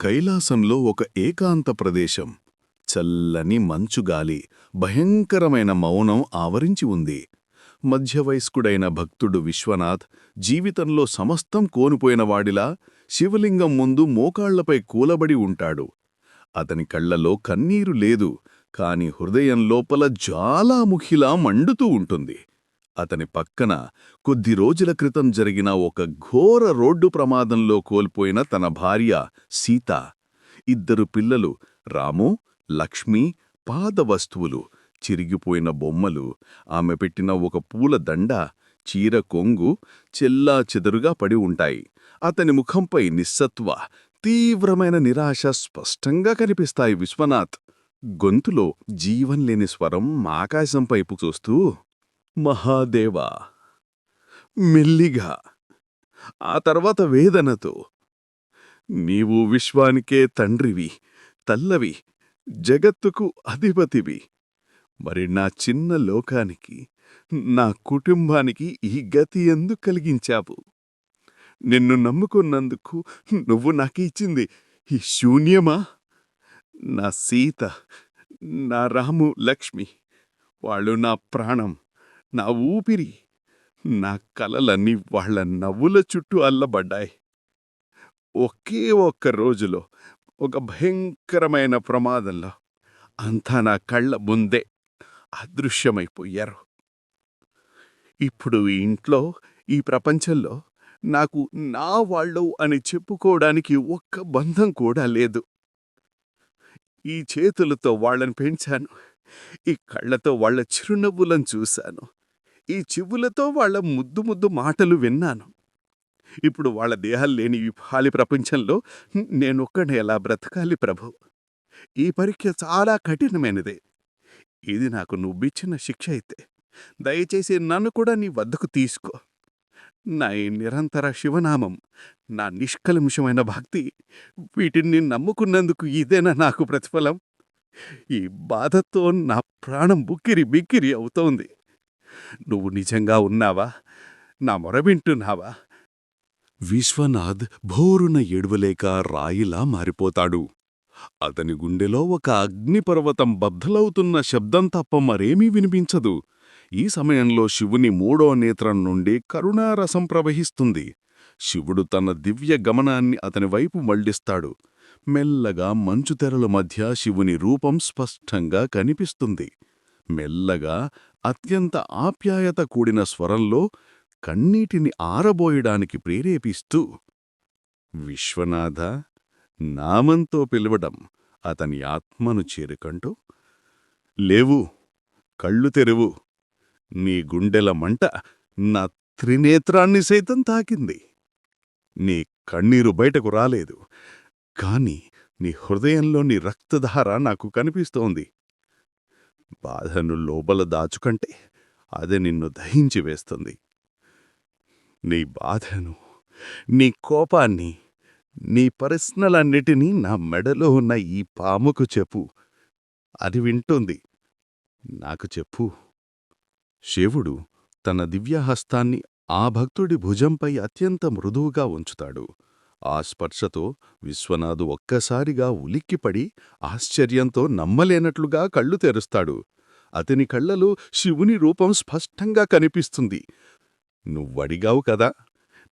కైలాసంలో ఒక ఏకాంత ప్రదేశం. చల్లని మంచుగాలి భయంకరమైన మౌనం ఆవరించి ఉంది. మధ్యవయస్కుడైన భక్తుడు విశ్వనాథ్ జీవితంలో సమస్తం కోనిపోయినవాడిలా శివలింగం ముందు మోకాళ్ళపై కూలబడి ఉంటాడు. అతని కళ్ళలో కన్నీరు లేదు కాని హృదయం లోపల జ్వాలాముఖిలా మండుతూ ఉంటుంది. అతని పక్కన కొద్ది రోజుల క్రితం జరిగిన ఒక ఘోర రోడ్డు ప్రమాదంలో కోల్పోయిన తన భార్య సీత. ఇద్దరు పిల్లలు రాము లక్ష్మి పాద వస్తువులు చిరిగిపోయిన బొమ్మలు ఆమె పెట్టిన ఒక పూల దండ చీర కొంగు చెల్లా చెదరుగా పడి ఉంటాయి. అతని ముఖంపై నిస్సత్వ తీవ్రమైన నిరాశ స్పష్టంగా కనిపిస్తాయి విశ్వనాథ్. గొంతులో జీవం లేని స్వరం ఆకాశం పైపు చూస్తూ మహాదేవా! మెల్లిగా ఆ తర్వాత వేదనతో నీవు విశ్వానికే తండ్రివి తల్లవి జగత్తుకు అధిపతివి. మరి నా చిన్న లోకానికి నా కుటుంబానికి ఈ గతి ఎందుకు కలిగించావు? నిన్ను నమ్ముకున్నందుకు నువ్వు నాకు ఇచ్చింది ఈ శూన్యమా? నా సీత నా రాము లక్ష్మి వాళ్ళు నా ప్రాణం. నా ఊపిరి నా కలలన్నీ వాళ్ళ నవ్వుల చుట్టూ అల్లబడ్డాయి. ఒకే ఒక్క రోజులో ఒక భయంకరమైన ప్రమాదంలో అంతా నా కళ్ళ ముందే అదృశ్యమైపోయారు. ఇప్పుడు ఈ ఇంట్లో ఈ ప్రపంచంలో నాకు నా వాళ్ళు అని చెప్పుకోవడానికి ఒక్క బంధం కూడా లేదు. ఈ చేతులతో వాళ్ళని పెంచాను ఈ కళ్ళతో వాళ్ళ చిరునవ్వులను చూశాను. ఈ చెవులతో వాళ్ళ ముద్దు ముద్దు మాటలు విన్నాను. ఇప్పుడు వాళ్ళ దేహాలు లేని ఈ ఖాళీ ప్రపంచంలో నేనొక్కడే ఎలా బ్రతకాలి ప్రభు? ఈ పరీక్ష చాలా కఠినమైనదే. ఇది నాకు నువ్విచ్చిన శిక్ష అయితే దయచేసి నన్ను కూడా నీ వద్దకు తీసుకో. నా ఈ నిరంతర శివనామం నా నిష్కల్మషమైన భక్తి వీటిని నమ్ముకున్నందుకు ఇదేనా నాకు ప్రతిఫలం? ఈ బాధతో నా ప్రాణం బుక్కిరి బిక్కిరి అవుతోంది. నువ్వు నిజంగా ఉన్నావా? నా మొరవింటున్నావా విశ్వనాథ్ భోరున ఎడువలేక రాయిలా మారిపోతాడు. అతని గుండెలో ఒక అగ్నిపర్వతం బద్దలవుతున్న శబ్దం తప్ప మరేమీ వినిపించదు. ఈ సమయంలో శివుని మూడో నేత్రం నుండి కరుణారసం ప్రవహిస్తుంది. శివుడు తన దివ్య గమనాన్ని అతని వైపు మళ్ళిస్తాడు మెల్లగా మంచుతెరల మధ్య శివుని రూపం స్పష్టంగా కనిపిస్తుంది. మెల్లగా అత్యంత ఆప్యాయత కూడిన స్వరంలో కన్నీటిని ఆరబోయడానికి ప్రేరేపిస్తూ విశ్వనాథ నామంతో పిలవడం అతని ఆత్మను చేరుకంటూ లేవు కళ్ళు తెరువు నీ గుండెల మంట నా త్రినేత్రాన్ని సైతం తాకింది. నీ కన్నీరు బయటకు రాలేదు కాని నీ హృదయంలోని రక్తధార నాకు కనిపిస్తోంది. బాధను లోపల దాచుకంటే అది నిన్ను దహించి వేస్తుంది. నీ బాధను నీ కోపాన్ని నీ ప్రశ్నలన్నిటినీ నా మెడలో ఉన్న ఈ పాముకు చెప్పు. అది వింటుంది. నాకు చెప్పు. శివుడు తన దివ్యహస్తాన్ని ఆ భక్తుడి భుజంపై అత్యంత మృదువుగా ఉంచుతాడు. ఆ స్పర్శతో విశ్వనాథు ఒక్కసారిగా ఉలిక్కిపడి ఆశ్చర్యంతో నమ్మలేనట్లుగా కళ్ళు తెరుస్తాడు. అతని కళ్ళలో శివుని రూపం స్పష్టంగా కనిపిస్తుంది. నువ్వడిగావు కదా?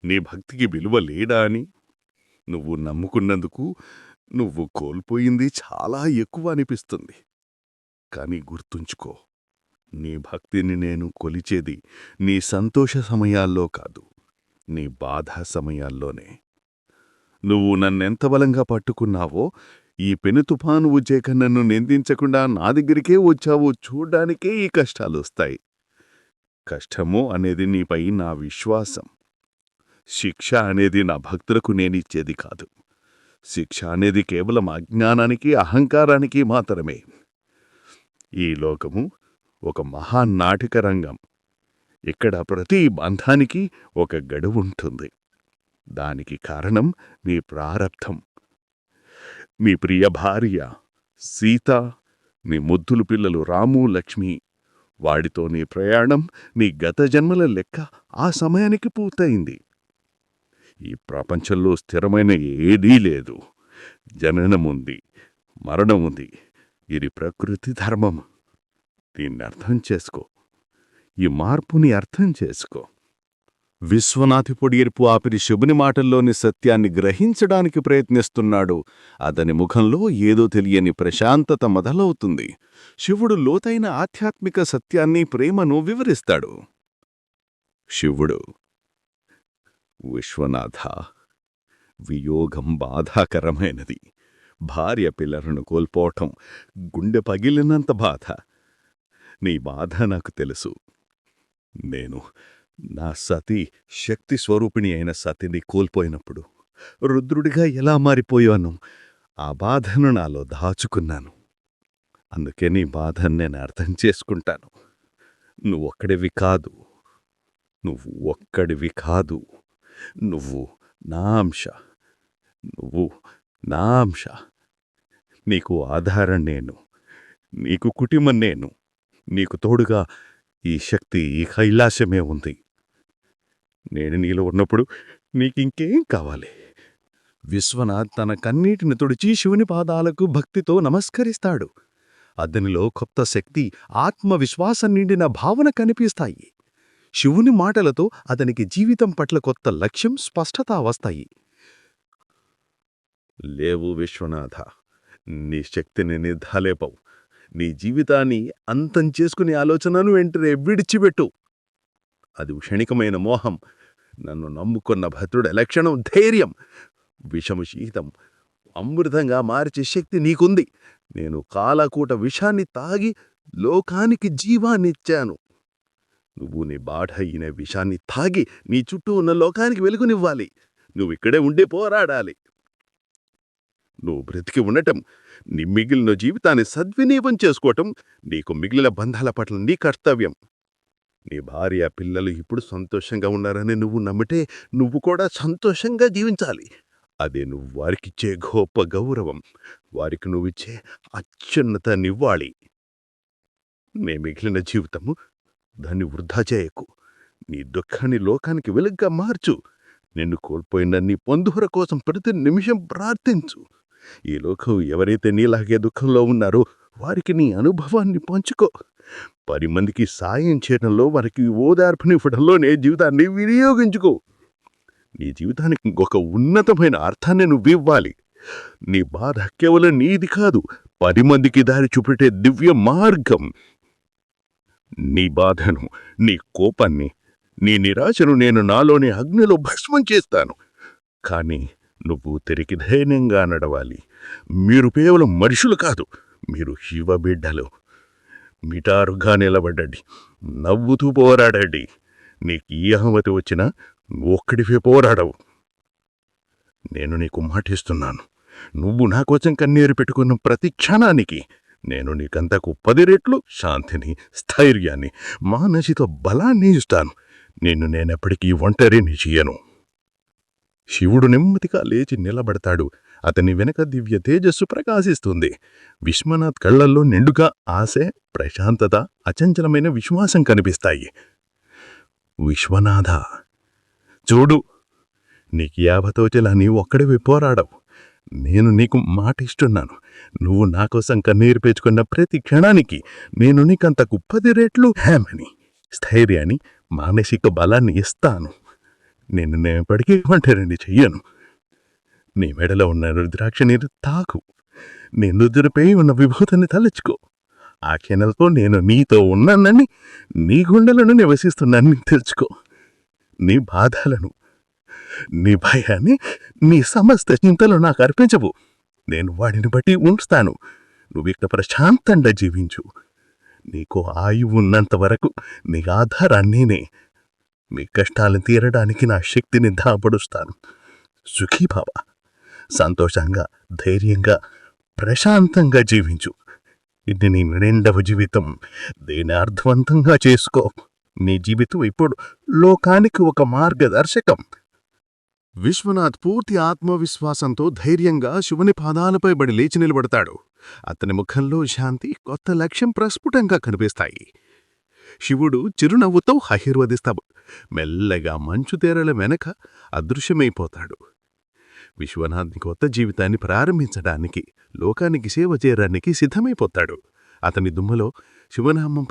నీ భక్తికి విలువ లేడా అని? నువ్వు నమ్ముకున్నందుకు నువ్వు కోల్పోయింది చాలా ఎక్కువ అనిపిస్తుంది. కాని గుర్తుంచుకో నీ భక్తిని నేను కొలిచేది నీ సంతోష సమయాల్లో కాదు నీ బాధ సమయాల్లోనే. నువ్వు నన్నెంత బలంగా పట్టుకున్నావో ఈ పెను తుఫాను వచ్చేక నన్ను నిందించకుండా నా దగ్గరికే వచ్చావో చూడ్డానికే ఈ కష్టాలొస్తాయి. కష్టము అనేది నీపై నా విశ్వాసం. శిక్ష అనేది నా భక్తులకు నేనిచ్చేది కాదు. శిక్ష అనేది కేవలం అజ్ఞానానికి అహంకారానికి మాత్రమే. ఈ లోకము ఒక మహానాటిక రంగం. ఇక్కడ ప్రతి బంధానికి ఒక గడువుంటుంది దానికి కారణం మీ ప్రారబ్ధం. మీ ప్రియ భార్య సీత నీ ముద్దులు పిల్లలు రాము లక్ష్మి వాడితో నీ ప్రయాణం నీ గత జన్మల లెక్క ఆ సమయానికి పూర్తయింది. ఈ ప్రపంచంలో స్థిరమైన ఏదీ లేదు. జననముంది మరణముంది ఇది ప్రకృతి ధర్మం. దీన్ని అర్థం చేసుకో. ఈ మార్పుని అర్థం చేసుకో. విశ్వనాథి ఎరుపు ఆపిరి శుభుని మాటల్లోని సత్యాన్ని గ్రహించడానికి ప్రయత్నిస్తున్నాడు. అతని ముఖంలో ఏదో తెలియని ప్రశాంతత మొదలవుతుంది. శివుడు లోతైన ఆధ్యాత్మిక సత్యాన్ని ప్రేమను వివరిస్తాడు. శివుడు విశ్వనాథ వియోగం బాధాకరమైనది. భార్య పిల్లలను కోల్పోవటం గుండె పగిలినంత బాధ. నీ బాధ నాకు తెలుసు. నేను నా సతి శక్తి స్వరూపిణి అయిన సతిని కోల్పోయినప్పుడు రుద్రుడిగా ఎలా మారిపోయాను ఆ బాధను నాలో దాచుకున్నాను. అందుకే నీ బాధను నేను అర్థం చేసుకుంటాను. నువ్వొక్కడివి కాదు. నువ్వు ఒక్కడివి కాదు. నువ్వు నా అంశ. నువ్వు నా అంశ. నీకు ఆధారం నేను. నీకు కుటుంబం నేను. నీకు తోడుగా ఈ శక్తి ఈ కైలాసమే ఉంది. నేను నీలో ఉన్నప్పుడు నీకింకేం కావాలి? విశ్వనాథ్ తన కన్నీటిని తుడిచి శివుని పాదాలకు భక్తితో నమస్కరిస్తాడు. అతనిలో కొత్త శక్తి ఆత్మవిశ్వాసం నిండిన భావన కనిపిస్తాయి. శివుని మాటలతో అతనికి జీవితం పట్ల కొత్త లక్ష్యం స్పష్టత వస్తాయి. లేవు విశ్వనాథ నీ శక్తిని నిర్ధాలేపవు. నీ జీవితాన్ని అంతం చేసుకునే ఆలోచనను వెంటనే విడిచిపెట్టు. అది క్షణికమైన మోహం. నన్ను నమ్ముకున్న భద్రుడు లక్షణం ధైర్యం. విషము శీతం అమృతంగా మార్చే శక్తి నీకుంది. నేను కాలకూట విషాన్ని తాగి లోకానికి జీవాన్నిచ్చాను. నువ్వు నీ బాఢ అయిన విషాన్ని తాగి నీ చుట్టూ ఉన్న లోకానికి వెలుగునివ్వాలి. నువ్వు ఇక్కడే ఉండే పోరాడాలి. నువ్వు బ్రతికి ఉండటం నీ మిగిలిన జీవితాన్ని సద్వినియోగం చేసుకోవటం నీకు మిగిలిన బంధాల పట్ల నీ కర్తవ్యం. నీ భార్య పిల్లలు ఇప్పుడు సంతోషంగా ఉన్నారని నువ్వు నమ్మితే నువ్వు కూడా సంతోషంగా జీవించాలి. అదే నువ్వు వారికిచ్చే గొప్ప గౌరవం వారికి నువ్విచ్చే అత్యున్నత నివ్వాళి నీ మిగిలిన జీవితము దాన్ని వృధా చేయకు. నీ దుఃఖాన్ని లోకానికి వెలుగ్గా మార్చు. నిన్ను కోల్పోయిన నీ పొందుహర కోసం ప్రతి నిమిషం ప్రార్థించు. ఈ లోకం ఎవరైతే నీలాగే దుఃఖంలో ఉన్నారో వారికి నీ అనుభవాన్ని పంచుకో. పది మందికి సాయం చేయడంలో వారికి ఓదార్పునివ్వడంలో నీ జీవితాన్ని వినియోగించుకో. నీ జీవితానికి ఒక ఉన్నతమైన అర్థాన్ని నువ్వివ్వాలి నీ బాధ కేవలం నీది కాదు పది మందికి దారి చూపెట్టే దివ్య మార్గం. నీ బాధను నీ కోపాన్ని నీ నిరాశను నేను నాలోని అగ్నిలో భస్మం చేస్తాను. కానీ నువ్వు తిరిగి ధైర్యంగా నడవాలి. మీరు కేవలం మనుషులు కాదు మీరు శివబిడ్డలు మిటారుగా నిలబడ్డండి నవ్వుతూ పోరాడండి నీకు ఈ అహమతి వచ్చినా ఒక్కడివే పోరాడవు. నేను నీకు మాటిస్తున్నాను. నువ్వు నా కోసం కన్నీరు పెట్టుకున్న ప్రతి క్షణానికి నేను నీకంతకు పది రెట్లు శాంతిని స్థైర్యాన్ని మానసిక బలాన్ని ఇస్తాను. నిన్ను నేనెప్పటికీ ఒంటరిని చెయ్యను శివుడు నెమ్మదిగా లేచి నిలబడతాడు. అతని వెనక దివ్య తేజస్సు ప్రకాశిస్తుంది. విశ్వనాథ్ కళ్ళల్లో నిండుగా ఆశ ప్రశాంతత అచంచలమైన విశ్వాసం కనిపిస్తాయి. విశ్వనాథ! చూడు నీకు యాభతోచెలా నీవు ఒక్కడివి పోరాడవు నేను నీకు మాట ఇస్తున్నాను నువ్వు నా కోసం కన్నీరు పేర్చుకున్న ప్రతి క్షణానికి నేను నీకంతకు పది రెట్లు హ్యామని స్థైర్యాన్ని మానసిక బలాన్ని ఇస్తాను. నేను ఎప్పటికీ ఒంటరిని చెయ్యను. నీ మెడలో ఉన్న రుద్రాక్ష నీరు తాకు. నీ నుదురుపై ఉన్న విభూతిని తలుచుకో. ఆ క్షణంతో నేను నీతో ఉన్నానని నీ గుండెలను నివసిస్తున్నానని తెలుసుకో నీ బాధలను నీ భయాన్ని నీ సమస్త చింతలు నాకు అర్పించవు. నేను వాడిని బట్టి ఉంచుతాను. నువ్వు ఇక్కడ ప్రశాంతంగా జీవించు. నీకు ఆయువు ఉన్నంత వరకు నీ ఆధారాన్నినే మీ కష్టాలను తీరడానికి నా శక్తిని దాపడుస్తాను సుఖీభావ. సంతోషంగా ధైర్యంగా ప్రశాంతంగా జీవించు. ఇది నీ రెండవ జీవితం. దీని అర్థవంతంగా చేసుకో. నీ జీవితం ఇప్పుడు లోకానికి ఒక మార్గదర్శకం. విశ్వనాథ్ పూర్తి ఆత్మవిశ్వాసంతో ధైర్యంగా శివుని పాదాలపై బడి లేచి నిలబడతాడు. అతని ముఖంలో శాంతి కొత్త లక్ష్యం ప్రస్ఫుటంగా కనిపిస్తాయి. శివుడు చిరునవ్వుతో ఆశీర్వదిస్తాడు. మెల్లగా మంచు తేరల వెనక అదృశ్యమైపోతాడు. విశ్వనాథ్ కొత్త జీవితాన్ని ప్రారంభించడానికి లోకానికి సేవ చేయడానికి సిద్ధమైపోతాడు. అతని దుమ్మలో శివనామం